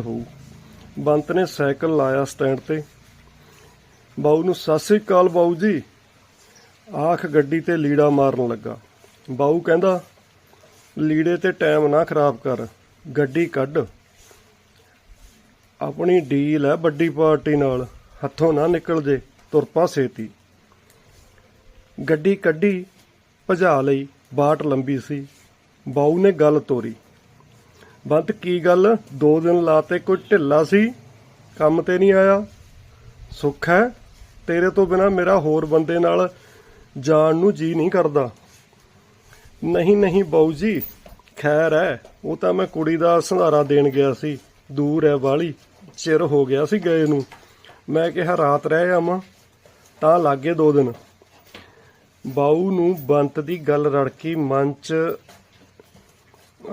ਹੋਊ। ਬੰਤ ਨੇ ਸਾਈਕਲ ਲਾਇਆ ਸਟੈਂਡ ਤੇ। ਬਾਊ ਨੂੰ, ਸਤਿ ਸ੍ਰੀ ਅਕਾਲ ਬਾਊ ਜੀ। ਆਖ ਗੱਡੀ ਤੇ ਲੀੜਾ ਮਾਰਨ ਲੱਗਾ। ਬਾਊ ਕਹਿੰਦਾ, ਲੀੜੇ ਤੇ ਟਾਈਮ ਨਾ ਖਰਾਬ ਕਰ, ਗੱਡੀ ਕੱਢ। ਆਪਣੀ ਡੀਲ ਹੈ ਵੱਡੀ ਪਾਰਟੀ ਨਾਲ, ਹੱਥੋਂ ਨਾ ਨਿਕਲ ਜੇ, ਤੁਰ ਪਾ ਛੇਤੀ। ਗੱਡੀ ਕੱਢੀ, ਭਜਾ ਲਈ, ਬਾਟ ਲੰਬੀ ਸੀ। ਬਾਊ ਨੇ ਗੱਲ ਤੋਰੀ। ਬੰਤ ਕੀ ਗੱਲ? ਦੋ ਦਿਨ ਲਾਤੇ ਕੋਈ ਢਿੱਲਾ ਸੀ? ਕੰਮ ਤੇ ਨਹੀਂ ਆਇਆ? ਸੁੱਖ ਹੈ? ਤੇਰੇ ਤੋਂ ਬਿਨਾ ਮੇਰਾ ਹੋਰ ਬੰਦੇ ਨਾਲ ਜਾਣ ਨੂੰ ਜੀ ਨਹੀਂ ਕਰਦਾ। ਨਹੀਂ ਨਹੀਂ ਬਾਊ ਜੀ, ਖੈਰ ਹੈ, ਉਹ ਤਾਂ ਮੈਂ ਕੁੜੀ ਦਾ ਸੰਧਾਰਾ ਦੇਣ ਗਿਆ ਸੀ। ਦੂਰ ਹੈ ਵਾਲੀ, ਚਿਰ ਹੋ ਗਿਆ ਸੀ ਗਏ ਨੂੰ। ਮੈਂ ਕਿਹਾ ਰਾਤ ਰਹਿ ਆਵਾਂ, ਤਾਂ ਲੱਗੇ ਦੋ ਦਿਨ। ਬਾਊ ਨੂੰ ਬੰਤ ਦੀ ਗੱਲ ਰੜਕੀ ਮਨ 'ਚ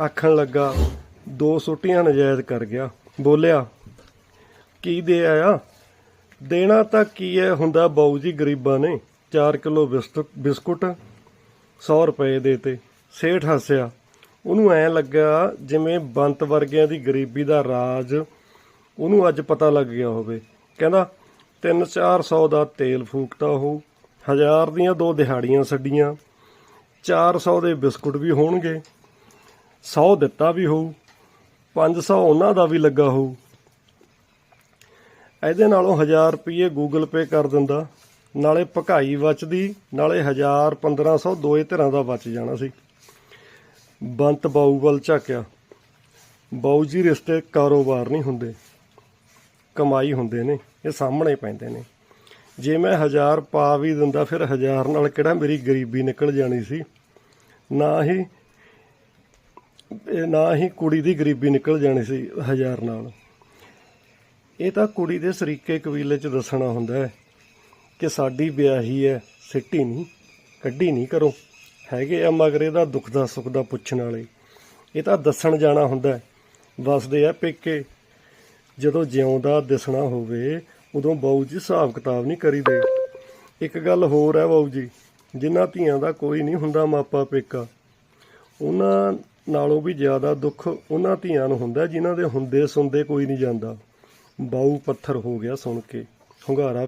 ਆਖਣ ਲੱਗਾ ਦੋ ਸੁੱਟੀਆਂ ਨਜਾਇਜ਼ ਕਰ ਗਿਆ। ਬੋਲਿਆ, ਕੀ ਦੇ ਆਇਆ? ਦੇਣਾ ਤਾਂ ਕੀ ਹੈ ਹੁੰਦਾ ਬਾਊ ਜੀ ਗਰੀਬਾਂ ਨੇ 4 ਕਿਲੋ ਬਿਸਕੁਟ 100 ਰੁਪਏ ਦੇ 'ਤੇ। ਸੇਠ ਹੱਸਿਆ, ਉਹਨੂੰ ਐ ਲੱਗਾ ਜਿਵੇਂ ਬੰਤ ਵਰਗਿਆਂ ਦੀ ਗਰੀਬੀ ਦਾ ਰਾਜ ਉਹਨੂੰ ਅੱਜ ਪਤਾ ਲੱਗ ਗਿਆ ਹੋਵੇ। ਕਹਿੰਦਾ 3-400 ਦਾ ਤੇਲ ਫੂਕਤਾ ਉਹ ਹਜ਼ਾਰ ਦੀਆਂ ਦੋ ਦਿਹਾੜੀਆਂ ਛੱਡੀਆਂ 400 ਦੇ ਬਿਸਕੁਟ ਵੀ ਹੋਣਗੇ। 100 ਦਿੱਤਾ ਵੀ ਹੋਊ। 500 ਉਹਨਾਂ ਦਾ ਵੀ ਲੱਗਾ ਹੋਊ। ਇਹਦੇ ਨਾਲੋਂ 1000 ਰੁਪਏ ਗੂਗਲ ਪੇ ਕਰ ਦਿੰਦਾ। ਨਾਲੇ ਭਕਾਈ ਬਚਦੀ ਨਾਲੇ 1000 1500 ਦੋਏ ਧਿਰਾਂ ਦਾ ਬਚ ਜਾਣਾ ਸੀ। ਬੰਤ ਬਾਊ ਵੱਲ ਝਾਕਿਆ। ਬਾਊ ਜੀ ਰਿਸ਼ਤੇ ਕਾਰੋਬਾਰ ਨਹੀਂ ਹੁੰਦੇ। ਕਮਾਈ ਹੁੰਦੇ ਨੇ, ਇਹ ਸਾਹਮਣੇ ਪੈਂਦੇ ਨੇ। ਜੇ ਮੈਂ 1000 ਪਾ ਵੀ ਦਿੰਦਾ, ਫਿਰ 1000 ਨਾਲ ਕਿਹੜਾ ਮੇਰੀ ਗਰੀਬੀ ਨਿਕਲ ਜਾਣੀ ਸੀ? ਨਾ ਹੀ ਨਾ ਹੀ ਕੁੜੀ ਦੀ ਗਰੀਬੀ ਨਿਕਲ ਜਾਣੀ ਸੀ ਹਜ਼ਾਰ ਨਾਲ। ਇਹ ਤਾਂ ਕੁੜੀ ਦੇ ਸਰੀਕੇ ਕਬੀਲੇ 'ਚ ਦੱਸਣਾ ਹੁੰਦਾ ਹੈ ਕਿ ਸਾਡੀ ਵਿਆਹੀ ਹੈ, ਸਿੱਟੀ ਨਹੀਂ, ਕੱਢੀ ਨਹੀਂ ਕਰੋ ਹੈਗੇ ਆ ਮਗਰ ਇਹਦਾ ਦੁੱਖ ਦਾ ਸੁੱਖ ਦਾ ਪੁੱਛਣ ਵਾਲੇ। ਇਹ ਤਾਂ ਦੱਸਣ ਜਾਣਾ ਹੁੰਦਾ ਹੈ। ਵਸਦੇ ਆ ਪੇਕੇ। ਜਦੋਂ ਜਿਉਂਦਾ ਦਿਸਣਾ ਹੋਵੇ, ਉਦੋਂ ਬਾਊ ਜੀ ਹਿਸਾਬ ਕਿਤਾਬ ਨਹੀਂ ਕਰੀਦੇ। ਇੱਕ ਗੱਲ ਹੋਰ ਹੈ ਬਾਊ ਜੀ, ਜਿਨ੍ਹਾਂ ਧੀਆਂ ਦਾ ਕੋਈ ਨਹੀਂ ਹੁੰਦਾ ਮਾਪਾ ਪੇਕਾ, ਉਹਨਾਂ ਨਾਲੋਂ ਵੀ ਜ਼ਿਆਦਾ ਦੁੱਖ ਉਹਨਾਂ ਧੀਆਂ ਨੂੰ ਹੁੰਦਾ ਜਿਨ੍ਹਾਂ ਦੇ ਹੁੰਦੇ ਸੁਣਦੇ ਕੋਈ ਨਹੀਂ ਜਾਂਦਾ। ਬਾਊ ਪੱਥਰ ਹੋ ਗਿਆ ਸੁਣ ਕੇ। ਹੁੰਗਾਰਾ